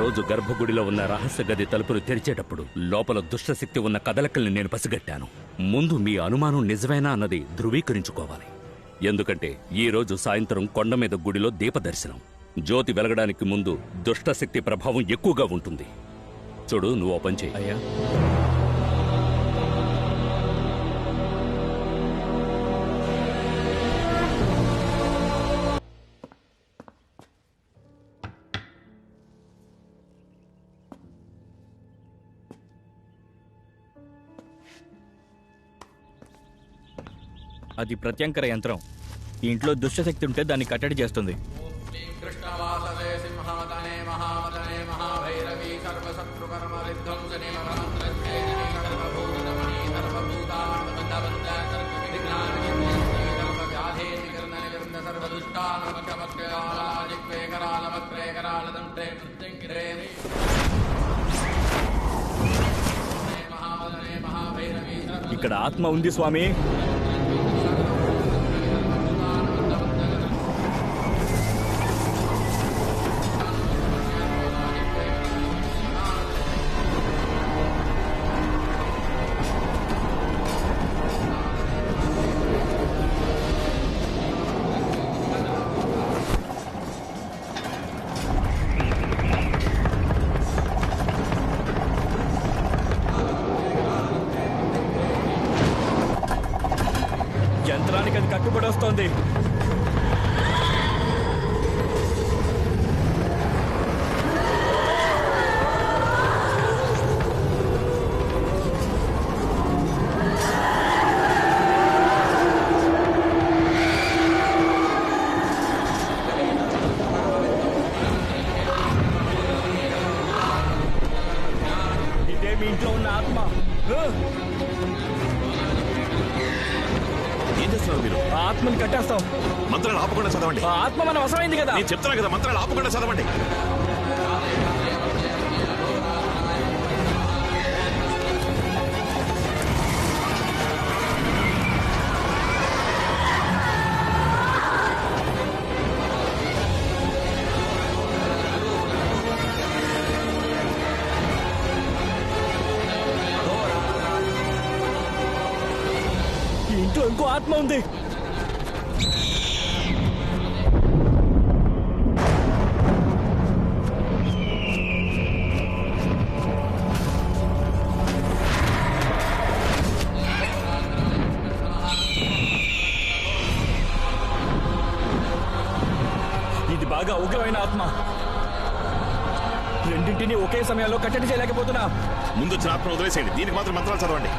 రోజు గర్భగుడిలో ఉన్న రహస్య గది తలుపులు తెరిచేటప్పుడు లోపల దుష్టశక్తి ఉన్న కదలకల్ని నేను పసిగట్టాను. ముందు మీ అనుమానం నిజమేనా అన్నది ధృవీకరించుకోవాలి. ఎందుకంటే ఈ రోజు సాయంత్రం కొండ మీద గుడిలో దీపదర్శనం. జ్యోతి వెలగడానికి ముందు దుష్టశక్తి ప్రభావం ఎక్కువగా ఉంటుంది. చూడు నువ్వు ఓపెన్ పని అది ప్రత్యంకర యంత్రం ఇంట్లో దుష్టశక్తి ఉంటే దాన్ని కట్టడి చేస్తుంది ఇక్కడ ఆత్మ ఉంది స్వామి యంత్రానికి అది కట్టుబడి వస్తోంది. ఇదే మీ ఇంట్లో ఉన్న ఆత్మ. ఏం చేస్తున్నారు మీరు? ఆ ఆత్మని కట్టేస్తాం. మంత్రాలు ఆపకుండా చదవండి. ఆ ఆత్మ మన వశమైంది కదా. నేను చెప్తున్నా కదా మంత్రాలు ఆపకుండా చదవండి. ఇంకో ఆత్మ ఉంది. ఇది బాగా ఉగ్రమైన ఆత్మ. రెండింటిని ఒకే సమయంలో కట్టడి చేయలేకపోతున్నా. ముందు వచ్చిన ఆత్మ వదిలేసేయండి. దీనికి మాత్రం మంత్రాలు చదవండి.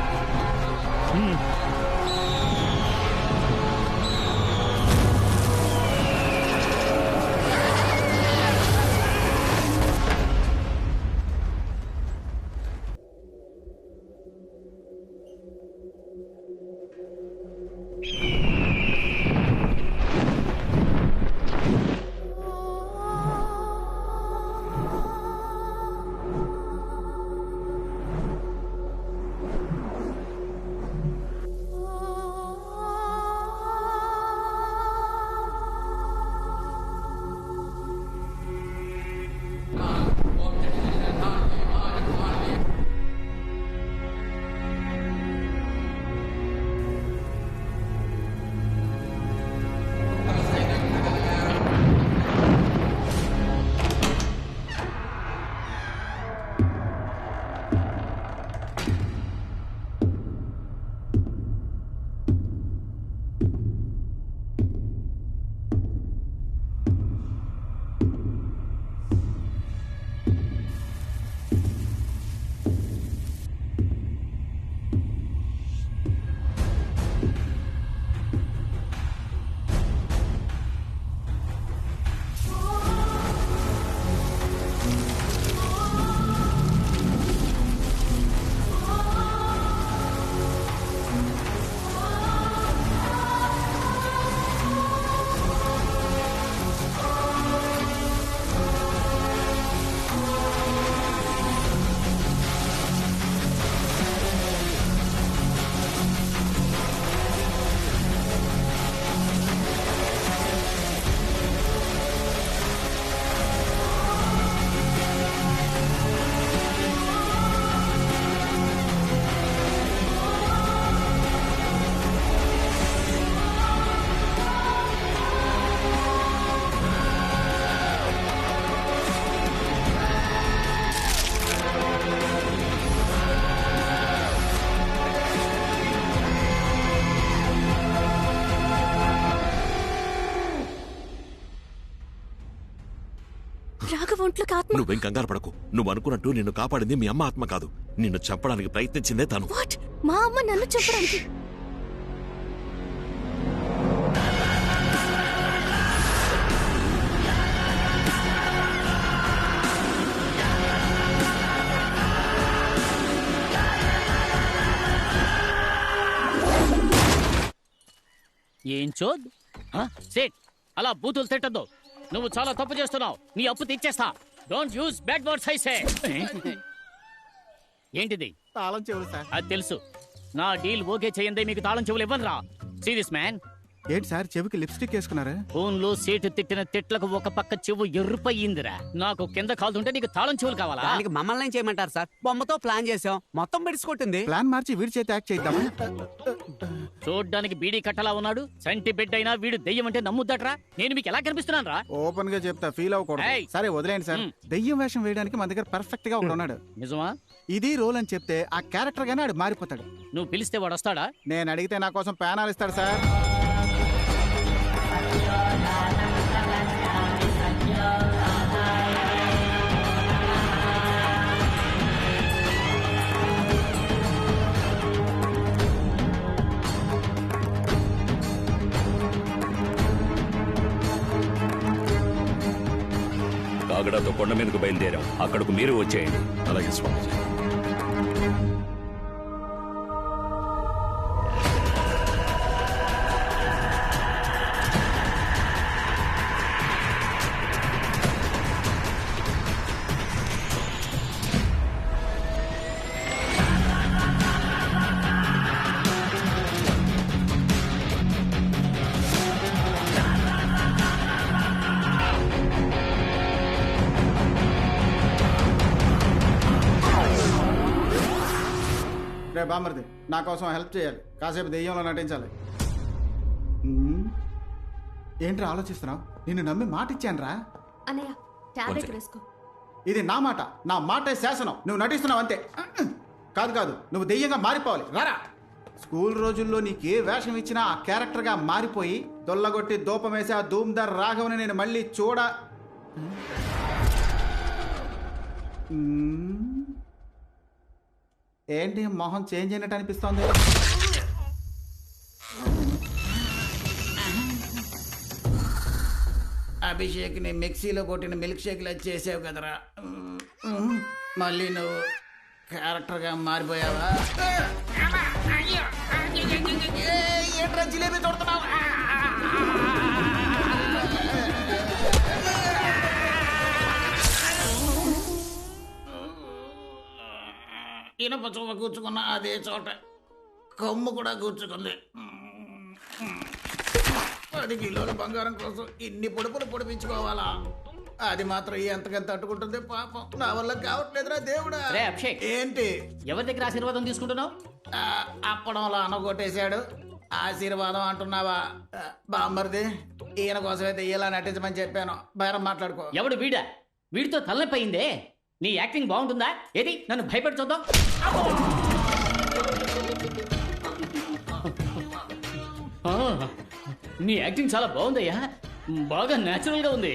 ఒంట్లోకి ఆత్మ? నువ్వేం కంగారు పడకు. నువ్వు అనుకున్నట్టు నిన్ను కాపాడింది మీ అమ్మ ఆత్మ కాదు. నిన్ను చంపడానికి ప్రయత్నించిందే తను. వాట్? మా అమ్మ నన్ను చెప్పడానికి ఏం చోద్? సేట్ అలా బూతులు తిట్టద్దు. నువ్వు చాలా తప్పు చేస్తున్నావు. నీ అప్పు తీర్చేస్తా. డోంట్ యూస్ బ్యాడ్ వర్డ్స్ ఐసే ఏంటిది? తాళం చెవులు సార్. అది తెలుసు. నా డీల్ ఓకే చేయందే మీకు తాళం చెవులు ఇవ్వనురా. సీరియస్ మ్యాన్ ఏంటి సార్ చెవికి లిప్స్టిక్ వేసుకున్నారా? ఫోన్లో సీటు తిట్టిన తిట్లకు ఒక పక్క చెవు ఎర్రుపయ్యిందిరా నాకు కింద కాలుతుంటే నీకు తాళం చెవులు కావాలా? దానికి మమ్మల్ని ఏం చేయమంటారు సార్? బొమ్మతో ప్లాన్ చేసాం మొత్తం బిడిసికొట్టింది ప్లాన్ మార్చి వీడి చేతి యాక్ట్ చేద్దామా? చూడ్డానికి బీడీ కట్టలా ఉన్నాడు. సంటి బిడ్డ అయినా వీడు దెయ్యం అంటే నమ్ముద్దట్రా? నేను మీకు ఎలా కనిపిస్తున్నాను రా ఓపెన్గా చెప్తా ఫీల్ అవ్వకూడదు. ఏయ్. సరే వదిలేండి సార్. మ్. దెయ్యం వేషం వేయడానికి మన దగ్గర పర్ఫెక్ట్గా ఒకడు ఉన్నాడు. నిజమా? ఇది రోల్ అని చెప్తే ఆ క్యారెక్టర్ గానే ఆడు మారిపోతాడు. నువ్వు పిలిస్తే వాడు వస్తాడా? నేను అడిగితే నా కోసం ప్యానాలు ఇస్తాడు సార్. ఆగడాతో కొండ మీదకు బయలుదేరాం. అక్కడకు మీరు వచ్చేయండి. అలాగే స్వామి రే బామర్ది నా కోసం హెల్ప్ చేయాలి. కాసేపు దెయ్యంలో నటించాలి. ఏంట్రా ఆలోచిస్తున్నావు? నిన్ను నమ్మి మాట ఇచ్చాను రా అన్నయ్య టాబ్లెట్ వేసుకో. ఇది నా మాట. నా మాటే శాసనం. నువ్వు నటిస్తున్నావు అంతే. కాదు కాదు. నువ్వు దెయ్యంగా మారిపోవాలి. రారా. స్కూల్ రోజుల్లో నీకు ఏ వేషం ఇచ్చినా ఆ క్యారెక్టర్గా మారిపోయి దొల్లగొట్టి దూపం వేసి ఆ ధూమ్దార్ రాఘవని నేను మళ్ళీ చూడ. ఏంటి మొహం చేంజ్ అయినట్టు అనిపిస్తోంది? అభిషేక్ని మిక్సీలో కొట్టిన మిల్క్ షేక్ లా చేసావు కదరా. మళ్ళీ నువ్వు క్యారెక్టర్గా మారిపోయావా ఏంట్రా జిలేబీ తొడుతున్నావు? ఇనప చూప కూర్చుకున్న అదే చోట కొమ్ము కూడా కూర్చుకుంది. పది కిలోల బంగారం కోసం ఇన్ని పొడుపులు పొడిపించుకోవాలా? అది మాత్రం ఎంతకంత తట్టుకుంటుంది పాపం. నా వల్ల కావట్లేదురా దేవుడా. రే అభిషేక్. ఏంటి? ఎవరి దగ్గర ఆశీర్వాదం తీసుకుంటున్నావు? అప్పడంలో అనగొట్టేశాడు. ఆశీర్వాదం అంటున్నావా? బామ్మర్ది ఈయన కోసమైతే ఇలా నటించమని చెప్పాను. బేరం మాట్లాడుకో. ఎవడు వీడా? వీడితో తలనొప్పి అయిందే? నీ యాక్టింగ్ బాగుంటుందా? ఏది? నన్ను భయపెట్టి చూద్దాం. నీ యాక్టింగ్ చాలా బాగుందయ్యా. బాగా నేచురల్గా ఉంది.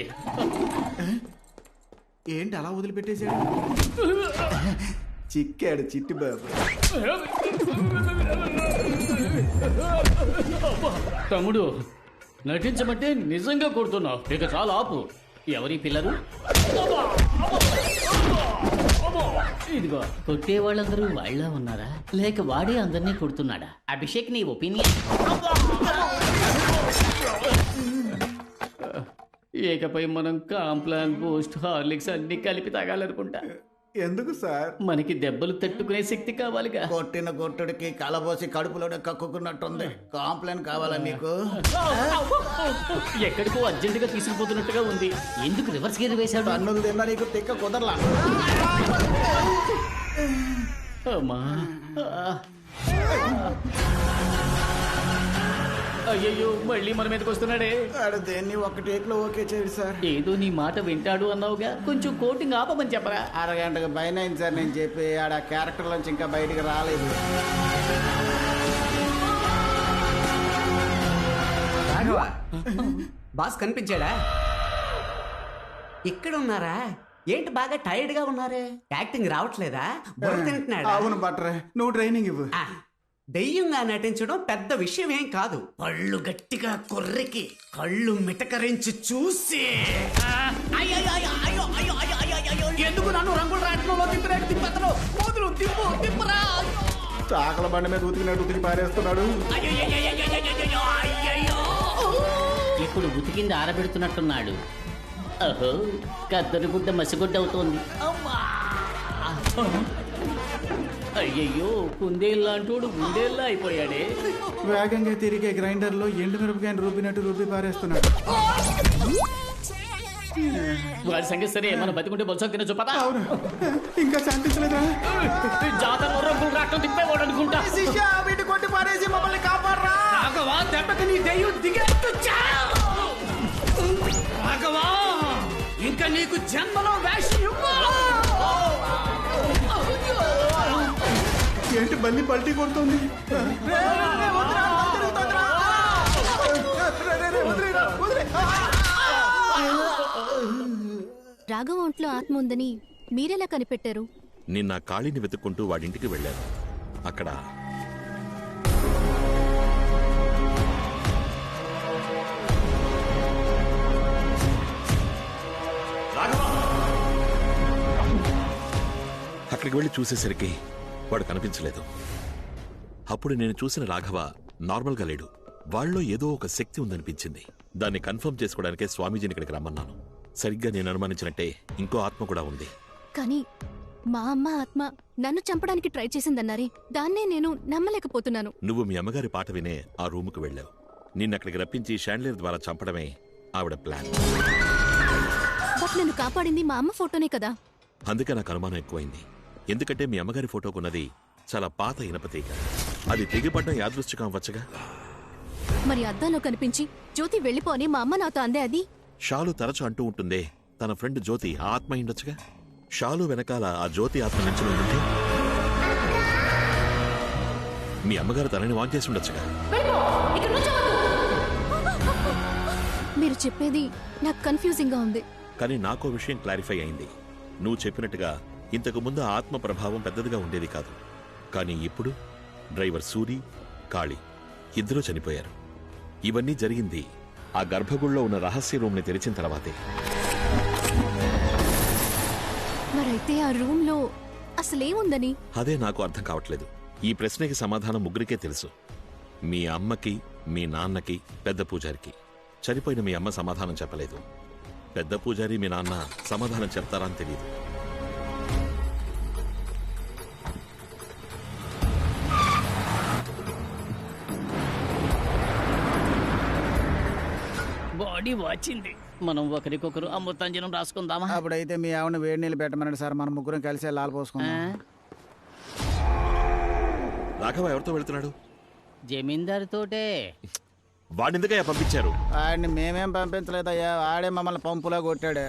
ఏంటి అలా వదిలిపెట్టేశాడు? చిక్కాడు చిట్టి బాబు. తమ్ముడు నటించమంటే నిజంగా కొడుతున్నావు ఇక చాలా ఆపు. ఎవరి పిల్లలు? ఇదిగో కొట్టే వాళ్ళందరూ వాళ్ళ ఉన్నారా? లేక వాడే అందరినీ కొడుతున్నాడా? అభిషేక్ నీ ఒపీనియన్? ఏకపై మనం కాంప్లాన్ బూస్ట్ హార్లిక్స్ అన్ని కలిపి తాగాలనుకుంటా. ఎందుకు సార్? మనకి దెబ్బలు తట్టుకునే శక్తి కావాలిగా. కొట్టిన కొట్టుడికి కలబోసి కడుపులోనే కక్కుకున్నట్టుంది. కాంప్లైంట్ కావాలా నీకు ఎక్కడికో అర్జెంటుగా తీసుకుపోతున్నట్టుగా ఉంది. ఎందుకు రివర్స్ గేర్ వేశాడు? పన్నులు తిన్నా నీకు తిక్క కుదరలా? అమ్మా. అయ్యయ్యో మళ్ళీ మన మీదకి వస్తున్నాడే. దేన్ని ఒక టేక్లో ఓకే చేయడు సార్? ఏదో నీ మాట వింటాడు అన్నావుగా. కొంచెం కోటింగ్ ఆపమని చెప్పరా. అరగంటకు పైన అయింది సార్ నేను చెప్పి ఆడ క్యారెక్టర్ నుంచి ఇంకా బయటికి రాలేదు. రాఘవ బాస్ కనిపించాడా? ఇక్కడ ఉన్నారా? ఏంటి బాగా టైర్డ్గా ఉన్నారే? యాక్టింగ్ రావట్లేదా? బుర్ర తింటున్నాడా? అవును బట్రే. నువ్వు ట్రైనింగ్ ఇవ్వు. దెయ్యంగా నటించడం పెద్ద విషయం ఏం కాదు. పళ్ళు గట్టిగా కొర్రికి కళ్ళు మిటకరించి చూసి. ఆ, అయ్యో, అయ్యో, అయ్యో, అయ్యో, అయ్యో, అయ్యో, అయ్యో, ఎందుకు నన్ను రంగుల రాట్నంలో తిప్పినట్టు తిప్పతను? కూతురు తిప్పు తిప్పురా. చాకల బండి మీద ఉతికినట్టు ఉతికి పారేస్తున్నాడు. అయ్యో, అయ్యో, అయ్యో, అయ్యో, అయ్యో, అయ్యో, అయ్యో. ఇప్పుడు ఉతికింది ఆరబెడుతున్నట్టున్నాడు అహో కద్దరు గుడ్డ మసిగుడ్డ అవుతోంది అయ్యయ్యో కుందేళ్ళంటోడు గుండేళ్ళ అయిపోయాడే. వేగంగా తిరిగే గ్రైండర్లో ఎండు మిరపకాయని రూపినట్టు రూపి పారేస్తున్నాడు. వాడి సంగతి సరే మనం బతికుంటే బొత్స తినచ్చు పదా. అవును. ఇంకా శాంతించలేదా? జాతరలో రంగులు రావటం తిప్పేవాడు అనుకుంటా. శిష్య వీటి కొట్టి పారేసి మమ్మల్ని కాపాడరా. రాఘవా దెబ్బకి నీ దెయ్యం దిగేట్టు. రాఘవా ఇంకా నీకు జన్మలో వేషం ఇవ్వను. ఏంటి బల్లి పల్టీ కొడుతుంది? రాఘవ ఒంట్లో ఆత్మ ఉందని మీరెలా కనిపెట్టారు? నిన్న కాళీని వెతుక్కుంటూ వాడింటికి వెళ్ళాను. అక్కడ అక్కడికి వెళ్ళి చూసేసరికి వాడు కనిపించలేదు. అప్పుడు నేను చూసిన రాఘవ నార్మల్గా లేడు. వాళ్ళలో ఏదో ఒక శక్తి ఉందనిపించింది. దాన్ని కన్ఫర్మ్ చేసుకోవడానికే స్వామీజీని ఇక్కడికి రమ్మన్నాను. సరిగ్గా నేను అనుమానించినట్టే ఇంకో ఆత్మ కూడా ఉంది. కానీ మా అమ్మ ఆత్మ నన్ను చంపడానికి ట్రై చేసిందన్నారే. దాన్నే నేను నమ్మలేకపోతున్నాను. నువ్వు మీ అమ్మగారి పాట వినే ఆ రూముకు వెళ్ళావు. నిన్నక్కడికి రప్పించి షాండ్లియర్ ద్వారా చంపడమే ఆవిడ ప్లాన్. బట్ నన్ను కాపాడింది మా అమ్మ ఫోటోనే కదా. అందుకే నాకు అనుమానం ఎక్కువైంది. ఎందుకంటే మీ అమ్మగారి ఫోటోకున్నది చాలా పాత ఇనపతీగ అది తెగిపడ్డం యాదృష్టికం అవ్వచ్చుగా మరి అద్దంలో కనిపించి జ్యోతి వెళ్ళిపో అని మా అమ్మ నాతో అందే అది. షాలు తరచు అంటూ ఉంటుందే తన ఫ్రెండ్ జ్యోతి ఆ ఆత్మ అయిండొచ్చుగా. షాలు వెనకాల ఆ జ్యోతి ఆత్మ నుంచి ఉంటే మీ అమ్మగారు తనని వాన్ చేసి ఉండొచ్చుగా. మీరు చెప్పేది నాకు కన్ఫ్యూజింగ్గా ఉంది. కానీ నాకో విషయం క్లారిఫై అయింది. నువ్వు చెప్పినట్టుగా ఇంతకు ముందు ఆ ఆత్మ ప్రభావం పెద్దదిగా ఉండేది కాదు. కానీ ఇప్పుడు డ్రైవర్ సూరి కాళీ ఇద్దరూ చనిపోయారు. ఇవన్నీ జరిగింది ఆ గర్భగుడిలో ఉన్న రహస్య రూమ్ని తెరిచిన తర్వాతే. మరైతే ఆ రూమ్లో అసలేముందని? అదే నాకు అర్థం కావట్లేదు. ఈ ప్రశ్నకి సమాధానం ముగ్గురికే తెలుసు. మీ అమ్మకి మీ నాన్నకి పెద్ద పూజారికి. చనిపోయిన మీ అమ్మ సమాధానం చెప్పలేదు. పెద్ద పూజారి మీ నాన్న సమాధానం చెప్తారా అని తెలియదు బాడీ వాచింది మనం ఒకరికొకరు అమృతాంజనం రాసుకుందామా? అప్పుడైతే మీ ఆవిడ వేడి నీళ్ళు పెట్టమనండి సార్. మన ముగ్గురం కలిసి లాల్? పోసుకుందాం. రాఘవ ఎవరితో వెళ్తున్నాడు? జమీందారు తోటే వాడిని ఎందుకయ్యా పంపించారు? ఆడిని మేమేం పంపించలేదయ్యా. ఆడే మమ్మల్ని పంపులా కొట్టాడు.